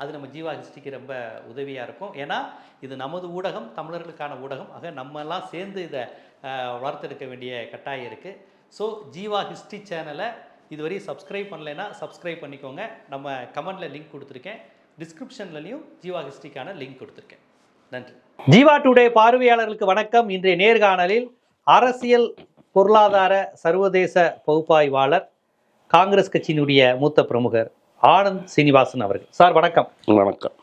அது நம்ம ஜீவா ஹிஸ்டிக்கு ரொம்ப உதவியாக இருக்கும். ஏன்னா இது நமது ஊடகம் தமிழர்களுக்கான ஊடகம். ஆக நம்ம எல்லாம் சேர்ந்து இதை வளர்த்தெடுக்க வேண்டிய கட்டாயம் இருக்குது ஸோ ஜீவா ஹிஸ்ட்ரி சேனலை இதுவரை சப்ஸ்கிரைப் பண்ணலைன்னா சப்ஸ்கிரைப் பண்ணிக்கோங்க. நம்ம கமெண்டில் லிங்க் கொடுத்துருக்கேன். டிஸ்கிரிப்ஷன்லையும் ஜீவா ஹிஸ்ட்ரிக்கான லிங்க் கொடுத்துருக்கேன். நன்றி. ஜீவா டுடே பார்வையாளர்களுக்கு வணக்கம். இன்றைய நேர்காணலில் அரசியல் பொருளாதார சர்வதேச பகுப்பாய்வாளர் காங்கிரஸ் கட்சியினுடைய மூத்த பிரமுகர். ஆனந்த் சீனிவாசன் அவர்கள். சார் வணக்கம். வணக்கம்.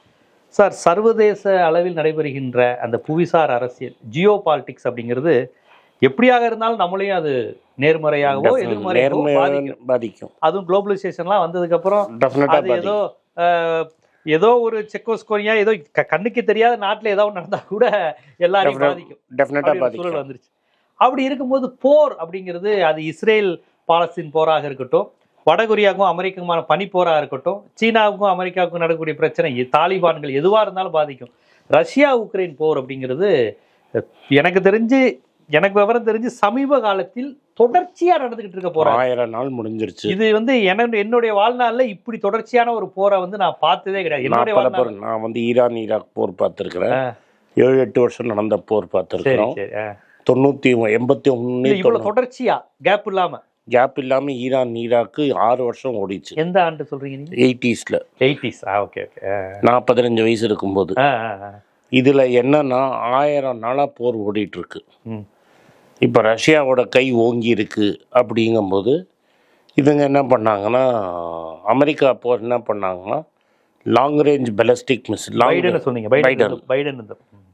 சார் சர்வதேச அளவில் நடைபெறுகின்ற அந்த புவிசார் அரசியல் ஜியோ பாலிடிக்ஸ் அப்படிங்கிறது எப்படியாக இருந்தாலும் நம்மளையும் அது நேர்மறையாகவோ எதிர்மறையாகவோ பாதிக்கும். அதுவும் குளோபலைசேஷன்லாம் வந்ததுக்கு அப்புறம் டெஃபினட்டா அது ஏதோ ஏதோ ஒரு செக்கோஸ்கோரியா ஏதோ கண்ணுக்கு தெரியாத நாட்டுல ஏதோ நடந்தா கூட எல்லாரையும் சூழல் பாதிக்கும். வந்துருச்சு. அப்படி இருக்கும்போது போர் அப்படிங்கிறது அது இஸ்ரேல் பாலஸ்தீன் போராக இருக்கட்டும் வடகொரியாவுக்கும் அமெரிக்காவுக்குமான பனிப்போராக இருக்கட்டும் சீனாவுக்கும் அமெரிக்காவுக்கும் நடக்கக்கூடிய பிரச்சனை தாலிபான்கள் எதுவாக இருந்தாலும் பாதிக்கும். ரஷ்யா உக்ரைன் போர் அப்படிங்கிறது எனக்கு தெரிஞ்சு எனக்கு விவரம் தெரிஞ்சு சமீப காலத்தில் தொடர்ச்சியா நடந்துகிட்டு இருக்க போறாங்க ஆயிரம் நாள் முடிஞ்சிருச்சு. இது வந்து என்ன என்னுடைய வாழ்நாள்ல இப்படி தொடர்ச்சியான ஒரு போரை வந்து நான் பார்த்ததே கிடையாது. என்னுடைய நான் வந்து ஈரான் ஈராக் போர் பார்த்துருக்கிறேன். ஏழு எட்டு வருஷம் நடந்த போர் பார்த்துருக்கிறோம். தொண்ணூத்தி எண்பத்தி ஒன்னு இவ்வளவு தொடர்ச்சியா கேப் இல்லாம. கேப் இல்லாம ஈரான் ஈராக்கு ஆறு வருஷம் ஓடிச்சு. எந்த ஆண்டு சொல்றீங்க நீங்க? எயிட்டிஸ்ல. எயிட்டிஸ். Ah okay okay. நான் பதினஞ்சு வயசு இருக்கும்போது. இதுல என்னன்னா ஆயிரம் நாளா போர் ஓடிட்டு இருக்கு ம். இப்போ ரஷ்யாவோட கை ஓங்கி இருக்கு அப்படிங்கும்போது இவங்க என்ன பண்ணாங்கன்னா அமெரிக்கா போர் என்ன பண்ணாங்கன்னா long range ballistic missile long சொன்னீங்க. Biden Biden.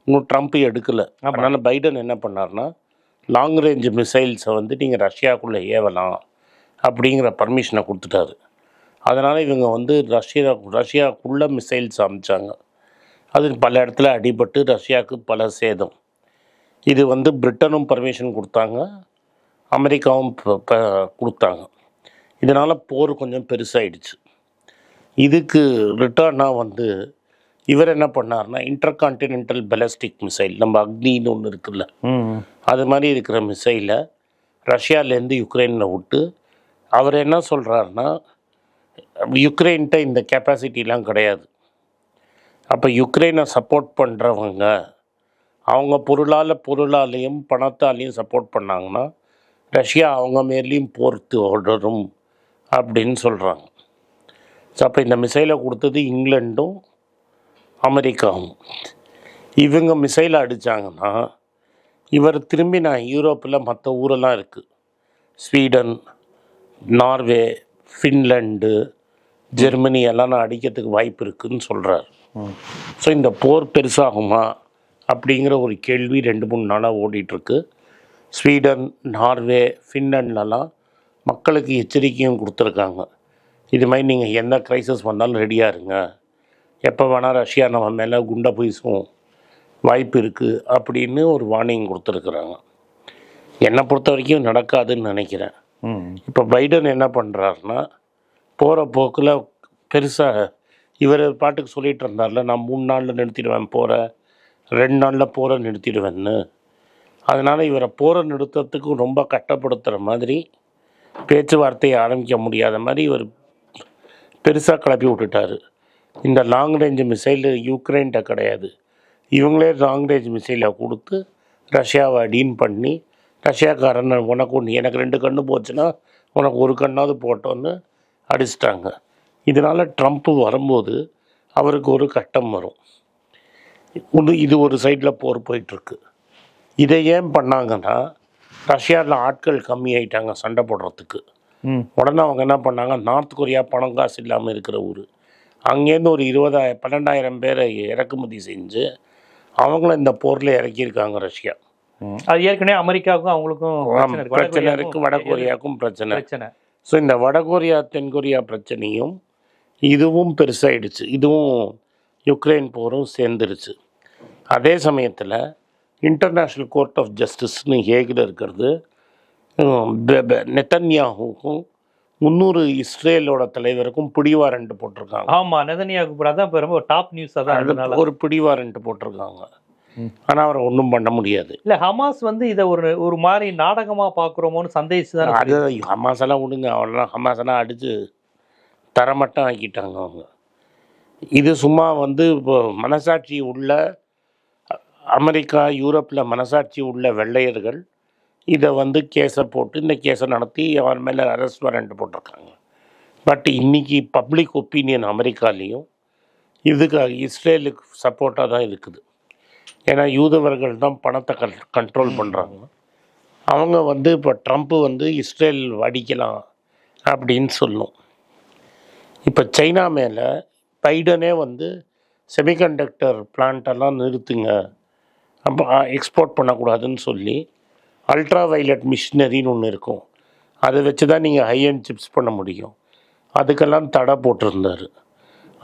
இன்னும் ட்ரம்ப் எடுக்கல. அதனால பைடன் என்ன பண்ணார்னா லாங் ரேஞ்ச் மிசைல்ஸை வந்து நீங்கள் ரஷ்யாக்குள்ளே ஏவலாம் அப்படிங்கிற பர்மிஷனை கொடுத்துட்டாரு. அதனால் இவங்க வந்து ரஷ்யா ரஷ்யாக்குள்ளே மிசைல்ஸ் அமைச்சாங்க. அது பல இடத்துல அடிபட்டு ரஷ்யாவுக்கு பல சேதம். இது வந்து பிரிட்டனும் பர்மிஷன் கொடுத்தாங்க. அமெரிக்காவும் ப- ப- கொடுத்தாங்க. இதனால் போர் கொஞ்சம் பெருசாகிடுச்சு இதுக்கு ரிட்டர்னாக வந்து இவர் என்ன பண்ணார்னா இன்டர் கான்டினென்டல் பெலஸ்டிக் மிசைல் நம்ம அக்னின்னு ஒன்று இருக்குல்ல அது மாதிரி இருக்கிற மிசைலை ரஷ்யாலேருந்து யுக்ரைனில் விட்டு அவர் என்ன சொல்கிறாருன்னா யுக்ரைன்கிட்ட இந்த கெப்பாசிட்டிலாம் கிடையாது. அப்போ யுக்ரைனை சப்போர்ட் பண்ணுறவங்க அவங்க பொருளால் பொருளாலையும் பணத்தாலையும் சப்போர்ட் பண்ணாங்கன்னா ரஷ்யா அவங்க மேலேயும் போர் தொடரும் அப்படின்னு சொல்கிறாங்க ஸோ அப்போ இந்த மிசைலை கொடுத்தது இங்கிலாண்டும் அமெரிக்காவும். இவங்க மிசைலை அடித்தாங்கன்னா இவர் திரும்பி நான் யூரோப்பில் மற்ற ஊரெல்லாம் இருக்குது ஸ்வீடன் நார்வே ஃபின்லாண்டு ஜெர்மனி எல்லாம் நான் அடிக்கிறதுக்கு வாய்ப்பு இருக்குதுன்னு சொல்கிறார் ஸோ இந்த போர் பெருசாகுமா அப்படிங்கிற ஒரு கேள்வி ரெண்டு மூணு நாளாக ஓடிட்டுருக்கு. ஸ்வீடன் நார்வே ஃபின்லண்ட்லலாம் மக்களுக்கு எச்சரிக்கையும் கொடுத்துருக்காங்க. இது மாதிரி நீங்கள் எந்த க்ரைசஸ் வந்தாலும் ரெடியாக இருங்க. எப்போ வேணால் ரஷ்யா நம்ம மேலே குண்டை வீசும் வாய்ப்பு இருக்குது அப்படின்னு ஒரு வார்னிங் கொடுத்துருக்குறாங்க. என்னை பொறுத்த வரைக்கும் நடக்காதுன்னு நினைக்கிறேன். இப்போ பைடன் என்ன பண்ணுறாருன்னா போகிற போக்கில் பெருசாக இவர் பாட்டுக்கு சொல்லிட்டு இருந்தார்ல நான் மூணு நாளில் நிறுத்திடுவேன் போகிற ரெண்டு நாளில் போகிற நிறுத்திடுவேன்னு. அதனால் இவரை போகிற நிறுத்தத்துக்கு ரொம்ப கஷ்டப்படுத்துகிற மாதிரி பேச்சுவார்த்தையை ஆரம்பிக்க முடியாத மாதிரி இவர் பெருசாக கிளப்பி விட்டுட்டாரு. இந்த லாங் ரேஞ்ச் மிசைல் யூக்ரைன்கிட்ட கிடையாது. இவங்களே லாங் ரேஞ்ச் மிசைலை கொடுத்து ரஷ்யாவை அடின் பண்ணி ரஷ்யாக்காரன் உனக்கு ஒன்று எனக்கு ரெண்டு கண்ணு போச்சுன்னா உனக்கு ஒரு கண்ணாவது போட்டோன்னு அடிச்சிட்டாங்க. இதனால் ட்ரம்ப் வரும்போது அவருக்கு ஒரு கட்டம் வரும். இது இது ஒரு சைடில் போர் போயிட்டுருக்கு. இதை ஏன் பண்ணாங்கன்னா ரஷ்யாவில் ஆட்கள் கம்மி ஆயிட்டாங்க சண்டை போடுறதுக்கு. உடனே அவங்க என்ன பண்ணாங்க நார்த் கொரியா பணம் காசு இல்லாமல் இருக்கிற ஊர். அங்கேருந்து ஒரு இருபதாயிரம் பன்னெண்டாயிரம் பேரை இறக்குமதி செஞ்சு அவங்களும் இந்த போரில் இறக்கியிருக்காங்க ரஷ்யா. அது ஏற்கனவே அமெரிக்காவுக்கும் அவங்களுக்கும் பிரச்சனை இருக்குது வடகொரியாவுக்கும் பிரச்சனை பிரச்சனை. ஸோ இந்த வடகொரியா தென்கொரியா பிரச்சனையும் இதுவும் பெருசாயிடுச்சு. இதுவும் யுக்ரைன் போரும் சேர்ந்துருச்சு. அதே சமயத்தில் இன்டர்நேஷ்னல் கோர்ட் ஆஃப் ஜஸ்டிஸ்னு ஹேகில் இருக்கிறது நெத்தன்யாஹுக்கும் முந்நூறு இஸ்ரேலோட தலைவருக்கும் பிடிவாரண்ட் போட்டிருக்காங்க. ஆமா நெதனியாவுக்கு கூட அதான் இப்ப ரொம்ப டாப் நியூஸ் அதான் அது அதனால ஒரு பிடிவாரண்ட் போட்டிருக்காங்க. ஆனால் அவரை ஒன்றும் பண்ண முடியாது. இல்ல ஹமாஸ் வந்து இத ஒரு ஒரு மாதிரி நாடகமா பாக்குறோமோன்னு சந்தேகிச்சு தான். அது ஹமாஸ் எல்லாம் விடுங்க அவெல்லாம் ஹமாஸ் எல்லாம் அடித்து தரமட்டம் ஆக்கிட்டாங்க அவங்க. இது சும்மா வந்து இப்போ மனசாட்சி உள்ள அமெரிக்கா யூரோப்பில் மனசாட்சி உள்ள வெள்ளையர்கள் இதை வந்து கேஸை போட்டு இந்த கேஸை நடத்தி அவர் மேலே அரெஸ்ட் வாரண்ட் போட்டிருக்காங்க. பட் இன்னைக்கு பப்ளிக் ஒப்பீனியன் அமெரிக்காலேயும் இதுக்கு இஸ்ரேலுக்கு சப்போர்ட்டாக தான் இருக்குது. ஏன்னா யூதவர்கள் தான் பணத்தை கன் கண்ட்ரோல் பண்ணுறாங்க அவங்க வந்து இப்போ ட்ரம்ப் வந்து இஸ்ரேல் அடிக்கலாம் அப்படின்னு சொல்லும். இப்போ சைனா மேலே பைடனே வந்து செமிகண்டக்டர் பிளான்ட்டெல்லாம் நிறுத்துங்க. அப்போ எக்ஸ்போர்ட் பண்ணக்கூடாதுன்னு சொல்லி அல்ட்ரா வயலட் மிஷினரின்னு ஒன்று இருக்கும். அதை வச்சு தான் நீங்கள் ஹை அண்ட் சிப்ஸ் பண்ண முடியும். அதுக்கெல்லாம் தடை போட்டிருந்தார்.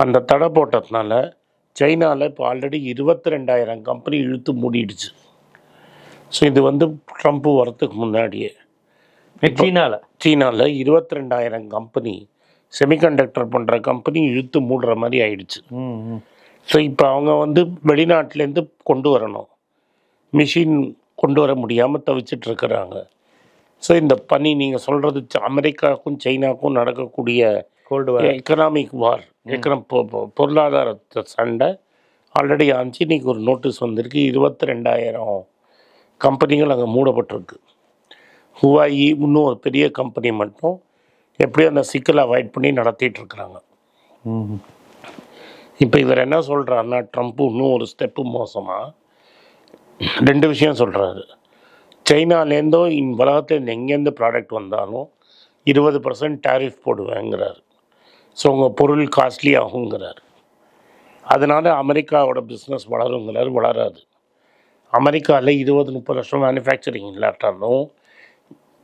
அந்த தடை போட்டதுனால சைனாவில் இப்போ ஆல்ரெடி இருபத்தி ரெண்டாயிரம் கம்பெனி இழுத்து மூடிடுச்சு. ஸோ இது வந்து ட்ரம்ப் வரத்துக்கு முன்னாடியே. சீனால? சீனாவில் இருபத்தி ரெண்டாயிரம் கம்பெனி செமிகண்டக்டர் பண்ணுற கம்பெனி இழுத்து மூடுற மாதிரி ஆயிடுச்சு. ஸோ இப்போ அவங்க வந்து வெளிநாட்டிலேருந்து கொண்டு வரணும். மிஷின் கொண்டு வர முடியாமல் தவிச்சிட்டு இருக்கிறாங்க ஸோ இந்த பனி நீங்கள் சொல்கிறது அமெரிக்காவுக்கும் சைனாவுக்கும் நடக்கக்கூடிய கோல்டு வார் எக்கனாமிக் வார் எக்கனம் பொருளாதார சண்டை ஆல்ரெடி ஆச்சு இன்னைக்கு ஒரு நோட்டீஸ் வந்திருக்கு. இருபத்தி ரெண்டாயிரம் கம்பெனிகள் அங்கே மூடப்பட்டிருக்கு. ஹுவாயி இன்னும் ஒரு பெரிய கம்பெனி மட்டும் எப்படியும் அந்த சிக்கலை அவாய்ட் பண்ணி நடத்திட்டு இருக்கிறாங்க. இப்போ இவர் என்ன சொல்கிறாருன்னா ட்ரம்ப் இன்னும் ஒரு ஸ்டெப்பு மோசமாக ரெண்டு விஷயம் சொல்கிறாரு சைனாலேருந்தோ இந்த உலகத்துலேருந்து எங்கேருந்து ப்ராடக்ட் வந்தாலும் இருபது பர்சன்ட் டேரிஃப் போடுவேங்கிறாரு. ஸோ உங்கள் பொருள் காஸ்ட்லி ஆகுங்கிறார். அதனால் அமெரிக்காவோட பிஸ்னஸ் வளருங்கிறாரு வளராது. அமெரிக்காவில் இருபது முப்பது லட்சம் மேனுஃபேக்சரிங் இல்லாட்டாலும்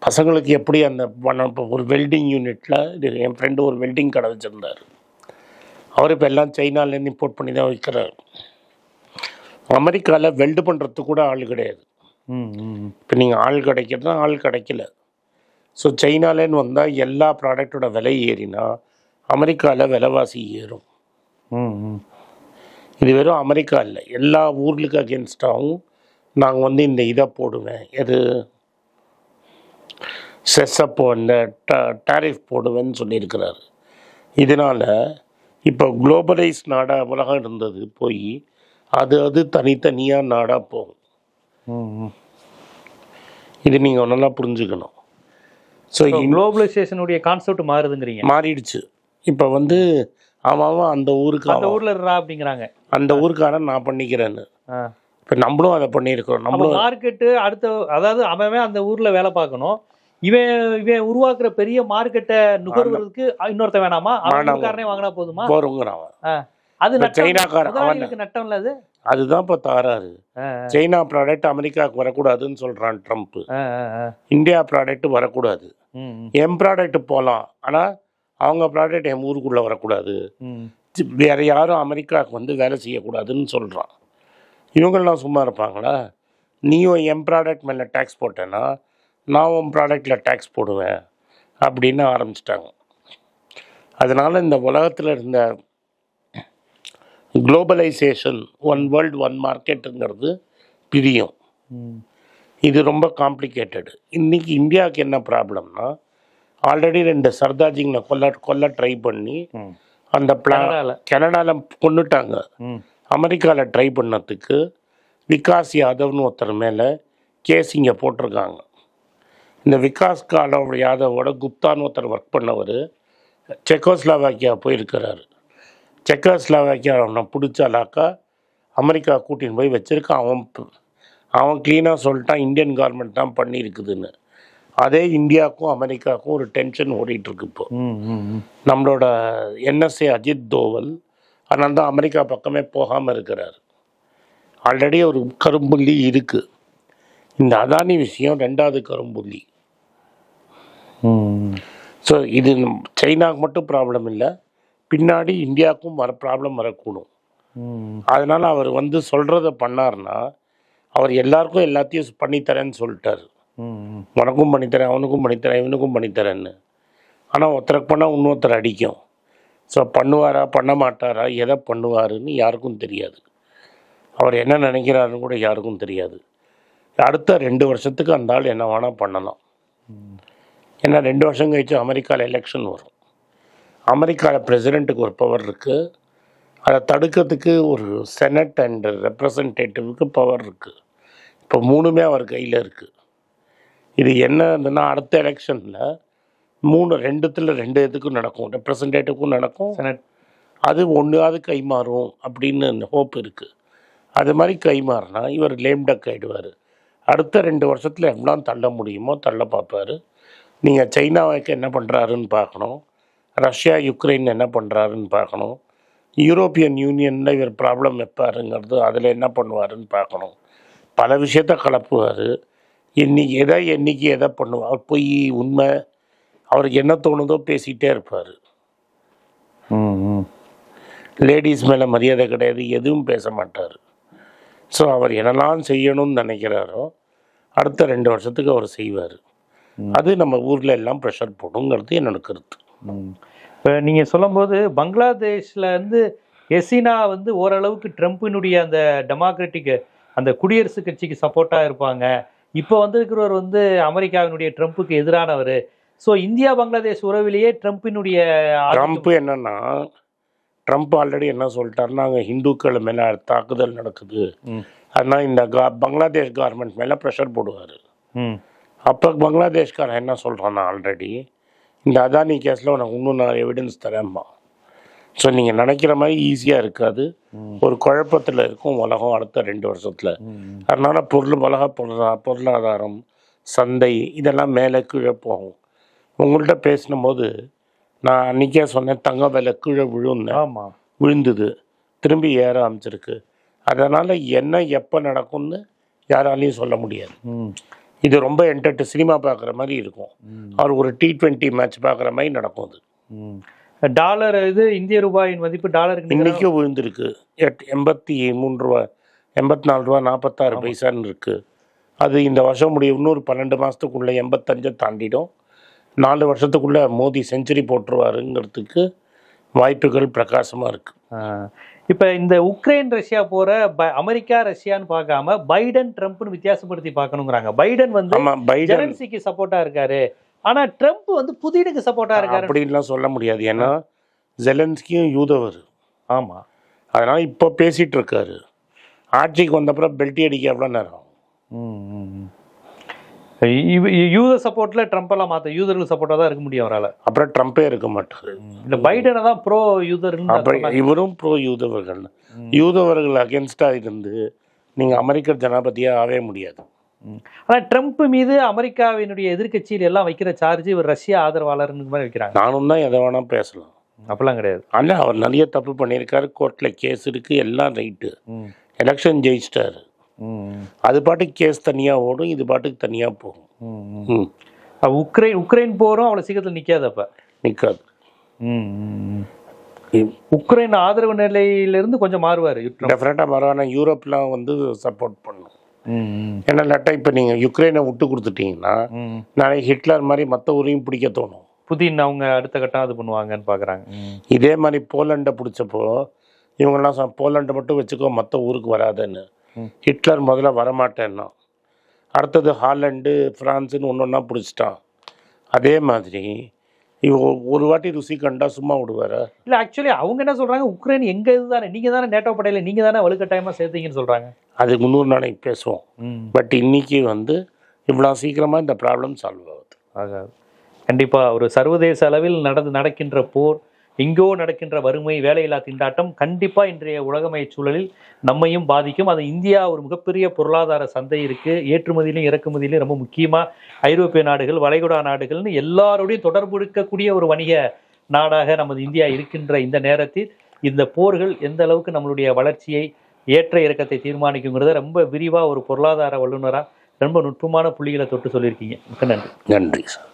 பசங்களுக்கு எப்படி அந்த இப்போ ஒரு வெல்டிங் யூனிட்டில் என் ஃப்ரெண்டு ஒரு வெல்டிங் கடை வச்சுருந்தார். அவர் இப்போ எல்லாம் சைனாலேருந்து இம்போர்ட் பண்ணி தான் வைக்கிறார். அமெரிக்காவில் வெல்டு பண்ணுறதுக்கு கூட ஆள் கிடையாது. இப்போ நீங்கள் ஆள் கிடைக்கிறதா ஆள் கிடைக்கல. ஸோ சைனாலேருந்து வந்தால் எல்லா ப்ராடக்டோட விலை ஏறினா அமெரிக்காவில் விலைவாசி ஏறும். இது வெறும் அமெரிக்கா இல்லை எல்லா ஊர்களுக்கு அகேன்ஸ்டாகவும் நாங்கள் வந்து இந்த இதை போடுவேன். எது? செஸ்ஸப்போ இந்த டாரிஃப் போடுவேன்னு சொல்லியிருக்கிறாரு. இதனால் இப்போ குளோபலைஸ் நாடாக உலகம் இருந்தது போய் அது அது தனித்தனியாக நாடாக போகும். இது நீங்கள் நல்லா புரிஞ்சுக்கணும். ஸோ குளோபலைசேஷனுடைய கான்செப்ட் மாறுதுங்கிறீங்க. மாறிடுச்சு. இப்போ வந்து அவன் அந்த ஊருக்கு அந்த ஊர்ல இருறா அப்படிங்கிறாங்க. அந்த ஊருக்காரன் நான் பண்ணிக்கிறேன்னு. இப்போ நம்மளும் அதை பண்ணியிருக்கிறோம். நம்மளும் மார்க்கெட்டு அடுத்த அதாவது அவன் அந்த ஊர்ல வேலை பார்க்கணும். இவன் இவன் உருவாக்குற பெரிய மார்க்கெட்டை நுகர்வதற்கு இன்னொருத்த வேணாமா? அவன் வாங்கினா போதுமா? அவன். அது சைனாக்காரன் நட்டம் இல்ல அது? அதுதான் இப்போ தாராரு சைனா ப்ராடக்ட் அமெரிக்காவுக்கு வரக்கூடாதுன்னு சொல்கிறான் ட்ரம்ப். இந்தியா ப்ராடக்ட் வரக்கூடாது. ம், ம், என் ப்ராடக்ட் போகலாம் ஆனால் அவங்க ப்ராடக்ட் என் ஊருக்குள்ளே வரக்கூடாது. வேற யாரும் அமெரிக்காவுக்கு வந்து வேலை செய்யக்கூடாதுன்னு சொல்கிறான் இவங்கெல்லாம் சும்மா இருப்பாங்களா? நீயும் என் ப்ராடக்ட் மேலே டேக்ஸ் போட்டேன்னா நான் உன் ப்ராடக்டில் டேக்ஸ் போடுவேன் அப்படின்னு ஆரம்பிச்சிட்டாங்க. அதனால் இந்த உலகத்தில் இருந்த குளோபலைசேஷன் ஒன் வேர்ல்டு ஒன் மார்க்கெட்டுங்கிறது பிரியும். இது ரொம்ப காம்ப்ளிகேட்டடு இன்னைக்கு இந்தியாவுக்கு என்ன ப்ராப்ளம்னா ஆல்ரெடி ரெண்டு சர்தாஜிங்களை கொல்ல கொல்ல ட்ரை பண்ணி. அந்த பிளான் கனடால. கனடாவில் கொண்டுட்டாங்க. அமெரிக்காவில் ட்ரை பண்ணதுக்கு விகாஸ் யாதவ்னு ஒருத்தர் மேலே கேஸ் இங்கே போட்டிருக்காங்க இந்த விகாஸ் காலவ் யாதவோட குப்தான்னு ஒருத்தர் ஒர்க் பண்ணவர் செக்கோஸ்லாவாக்கியா போயிருக்கிறாரு செக்கோஸ்லாவாக்கியா அவனை பிடிச்சாலாக்கா அமெரிக்கா கூட்டின்னு போய் வச்சிருக்கான் அவன் அவன் க்ளீனாக சொல்லிட்டான். இந்தியன் கவர்மெண்ட் தான் பண்ணியிருக்குதுன்னு. அதே இந்தியாவுக்கும் அமெரிக்காவுக்கும் ஒரு டென்ஷன் ஓடிட்டுருக்கு இப்போ. நம்மளோட என்எஸ்ஏ அஜித் தோவல் அதனால தான் அமெரிக்கா பக்கமே போகாமல் இருக்கிறார். ஆல்ரெடி ஒரு கரும்புள்ளி இருக்குது இந்த அதானி விஷயம் ரெண்டாவது கரும்புள்ளி. ஸோ இது சைனாவுக்கு மட்டும் ப்ராப்ளம் இல்லை. பின்னாடி இந்தியாவுக்கும் வர ப்ராப்ளம் வரக்கூடும். அதனால் அவர் வந்து சொல்கிறத பண்ணார்னா அவர் எல்லாருக்கும் எல்லாத்தையும் பண்ணித்தரேன்னு சொல்லிட்டாரு. உனக்கும் பண்ணித்தரேன் அவனுக்கும் பண்ணித்தரேன் இவனுக்கும் பண்ணித்தரேன்னு. ஆனால் ஒருத்தருக்கு பண்ணால் இன்னொருத்தர் அடிக்கும். ஸோ பண்ணுவாரா பண்ண மாட்டாரா எதை பண்ணுவாருன்னு யாருக்கும் தெரியாது. அவர் என்ன நினைக்கிறாருன்னு கூட யாருக்கும் தெரியாது. அடுத்த ரெண்டு வருஷத்துக்கு அந்த ஆள் என்ன வேணால் பண்ணலாம். ஏன்னா ரெண்டு வருஷம் கழிச்சு அமெரிக்காவில் எலெக்ஷன் வரும். அமெரிக்காவில் பிரசிடெண்ட்டுக்கு ஒரு பவர் இருக்குது அதை தடுக்கிறதுக்கு ஒரு செனட் அண்ட் ரெப்ரசன்டேட்டிவ்க்கு பவர் இருக்குது இப்போ மூணுமே அவர் கையில் இருக்குது இது என்னதுன்னா அடுத்த எலெக்ஷனில் மூணு ரெண்டுத்தில் ரெண்டு இதுக்கும் நடக்கும். ரெப்ரசன்டேட்டிவ்க்கும் நடக்கும். செனட் அது ஒன்றாவது கை மாறும் அப்படின்னு ஹோப் இருக்குது அது மாதிரி கை மாறினா இவர் லேம்டக் ஆகிடுவார் அடுத்த ரெண்டு வருஷத்தில் எவ்வளோ தள்ள முடியுமோ தள்ள பார்ப்பாரு. நீங்கள் சைனாவுக்கு என்ன பண்ணுறாருன்னு பார்க்கணும். ரஷ்யா யுக்ரைன் என்ன பண்ணுறாருன்னு பார்க்கணும். யூரோப்பியன் யூனியனில் இவர் ப்ராப்ளம் வைப்பாருங்கிறது அதில் என்ன பண்ணுவாருன்னு பார்க்கணும். பல விஷயத்த கலப்புவார். இன்னைக்கு எதை என்னைக்கு எதை பண்ணுவார் பொய் உண்மை அவருக்கு என்ன தோணுதோ பேசிகிட்டே இருப்பார். லேடிஸ் மேலே மரியாதை கிடையாது எதுவும் பேச மாட்டார். ஸோ அவர் என்னெல்லாம் செய்யணும்னு நினைக்கிறாரோ அடுத்த ரெண்டு வருஷத்துக்கு அவர் செய்வார். அது நம்ம ஊரில் எல்லாம் ப்ரெஷர் போடுங்கிறது என்னோட கருத்து. இப்போ நீங்கள் சொல்லும்போது பங்களாதேஷ்ல இருந்து எசினா வந்து ஓரளவுக்கு ட்ரம்ப்பினுடைய அந்த டெமோக்ராட்டிக் அந்த குடியரசு கட்சிக்கு சப்போர்ட்டாக இருப்பாங்க. இப்போ வந்திருக்கிறவர் வந்து அமெரிக்காவினுடைய ட்ரம்ப்புக்கு எதிரானவர். ஸோ இந்தியா பங்களாதேஷ் உறவிலேயே ட்ரம்ப்பினுடைய ட்ரம்ப் என்னன்னா ட்ரம்ப் ஆல்ரெடி என்ன சொல்லிட்டாருன்னா அங்கே ஹிந்துக்கள் மேலே தாக்குதல் நடக்குது. அதனால் இந்த கா பங்களாதேஷ் கவர்மெண்ட் மேலே ப்ரெஷர் போடுவார். அப்போ பங்களாதேஷ்காரன் என்ன சொல்கிறான்னா ஆல்ரெடி இந்த அதானி கேஸில் உனக்கு இன்னும் நான் எவிடன்ஸ் தரேன்மா ஸோ நீங்கள் நினைக்கிற மாதிரி ஈஸியாக இருக்காது. ஒரு குழப்பத்தில் இருக்கும் உலகம் அடுத்த ரெண்டு வருஷத்தில். அதனால் பொருள் உலக பொருளா பொருளாதாரம் சந்தை இதெல்லாம் மேலே கீழே போகும். உங்கள்கிட்ட பேசினும்போது நான் அன்றைக்கே சொன்னேன் தங்க விலை கீழே விழுந்தேன் ஆமாம் விழுந்தது. திரும்பி ஏற ஆரம்பிச்சிருக்கு. அதனால் என்ன எப்போ நடக்கும்னு யாராலையும் சொல்ல முடியாது. இது ரொம்ப என்டர்ட்டு சினிமா பார்க்குற மாதிரி இருக்கும். அவர் ஒரு டி டுவெண்ட்டி மேட்ச் பார்க்குற மாதிரி நடக்கும் அது. டாலர் இது இந்திய ரூபாயின் மதிப்பு டாலருக்கு இன்றைக்கும் விழுந்திருக்கு எட் எண்பத்தி மூணு ரூபா எண்பத்தி நாலு ரூபா நாற்பத்தாறு பைசான்னு இருக்குது அது இந்த வருஷம் முடியும் இன்னொரு பன்னெண்டு மாதத்துக்குள்ளே எண்பத்தஞ்சை தாண்டிடும். நாலு வருஷத்துக்குள்ளே மோடி செஞ்சுரி போட்டுருவாருங்கிறதுக்கு வாய்ப்புகள் பிரகாசமாக இருக்குது. இப்ப இந்த உக்ரைன் ரஷ்யா போற ப- அமெரிக்கா ரஷ்யான்னு பார்க்காம பைடன் ட்ரம்ப்னு வித்தியாசப்படுத்தி பார்க்கணுங்கிறாங்க. பைடன் வந்து ஜெலன்சிக்கு சப்போர்ட்டா இருக்காரு. ஆனா ட்ரம்ப் வந்து புதினுக்கு சப்போர்ட்டா இருக்காரு. அப்படின்லாம் சொல்ல முடியாது. ஏன்னா ஜெலன்ஸ்கியும் யூதவர். ஆமா. அதனால் இப்போ பேசிகிட்டு இருக்காரு. ஆட்சிக்கு வந்தப்புறம் பெல்ட்டி அடிக்க எவ்வளோ நேரம் யூத சப்போர்ட்ல ட்ரம்ப் எல்லாம் மாத்த யூதர்கள் சப்போர்ட்டா தான் இருக்க முடியும் அவரால. அப்புறம் ட்ரம்ப்பே இருக்க மாட்டார். இல்ல பைடனை தான் ப்ரோ அப்புறம் இவரும் ப்ரோ யூதவர்கள் யூதவர்கள் அகென்ஸ்டாக இருந்து நீங்கள் அமெரிக்க ஜனாபதியாக ஆகவே முடியாது. ஆனா ட்ரம்ப் மீது அமெரிக்காவினுடைய எதிர்க்கட்சியில் எல்லாம் வைக்கிற சார்ஜ் இவர் ரஷ்யா ஆதரவாளர்னு மாதிரி வைக்கிறாங்க. நானும் தான் எதை வேணால் பேசலாம். அப்பெல்லாம் கிடையாது. ஆனால் அவர் நிறைய தப்பு பண்ணியிருக்காரு. கோர்ட்டில் கேஸ் இருக்குது எல்லாம் ரைட்டு எலெக்ஷன் ஜெயிச்சிட்டாரு. அது பாட்டுக்கு கேஸ் தனியாக ஓடும் இது பாட்டுக்கு தனியாக போகும். உக்ரைன் உக்ரைன் போரும் அவ்வளவு சீக்கிரத்தில் நிக்காது அப்ப. நிற்காது உக்ரைன் ஆதரவு நிலையிலிருந்து கொஞ்சம் மாறுவார் டெஃபினட்டாக மறுவான யூரோப்லாம் வந்து சப்போர்ட் பண்ணும். ஏன்னா இல்லாட்டா இப்போ நீங்கள் யுக்ரைனை விட்டு கொடுத்துட்டீங்கன்னா நாளைக்கு ஹிட்லர் மாதிரி மற்ற ஊரையும் பிடிக்க தோணும். புதின் அவங்க அடுத்த கட்டம் அது பண்ணுவாங்கன்னு பாக்குறாங்க. இதே மாதிரி போலண்டை பிடிச்சப்போ இவங்கெல்லாம் சொ போலண்டை மட்டும் வச்சுக்கோ மற்ற ஊருக்கு வராதுன்னு. ஹிட்லர் முதல்ல வரமாட்டேன்னா. அடுத்தது ஹாலண்டு ஃப்ரான்ஸுன்னு ஒன்று ஒன்றா பிடிச்சிட்டான். அதே மாதிரி ஒரு வாட்டி ருசி கண்டா சும்மா விடுவாரா? இல்ல ஆக்சுவலி அவங்க என்ன சொல்றாங்க? உக்ரைன் எங்க இதுதானே? நீங்க தானே நேட்டோ படையில நீங்க தானே வலுக்கட்டாயமா சேர்த்தீங்கன்னு சொல்றாங்க. அதுக்கு இன்னொரு நாளைக்கு பேசுவோம். பட் இன்னைக்கு வந்து இவ்வளோ சீக்கிரமாக இந்த ப்ராப்ளம் சால்வ் ஆகுது. ஆகாது. கண்டிப்பா ஒரு சர்வதேச அளவில் நடந்து நடக்கின்ற போர் எங்கோ நடக்கின்ற வறுமை வேலையில்லா திண்டாட்டம் கண்டிப்பாக இன்றைய உலகமய சூழலில் நம்மையும் பாதிக்கும். அது இந்தியா ஒரு மிகப்பெரிய பொருளாதார சந்தை இருக்குது ஏற்றுமதியிலும் இறக்குமதியிலும் ரொம்ப முக்கியமாக ஐரோப்பிய நாடுகள் வளைகுடா நாடுகள்னு எல்லாரோடையும் தொடர்பு இருக்கக்கூடிய ஒரு வணிக நாடாக நமது இந்தியா இருக்கின்ற இந்த நேரத்தில் இந்த போர்கள் எந்த அளவுக்கு நம்மளுடைய வளர்ச்சியை ஏற்ற இறக்கத்தை தீர்மானிக்குங்கிறத ரொம்ப விரிவாக ஒரு பொருளாதார வல்லுநராக ரொம்ப நுட்பமான புள்ளிகளை தொட்டு சொல்லியிருக்கீங்க. மிக நன்றி. நன்றி சார்.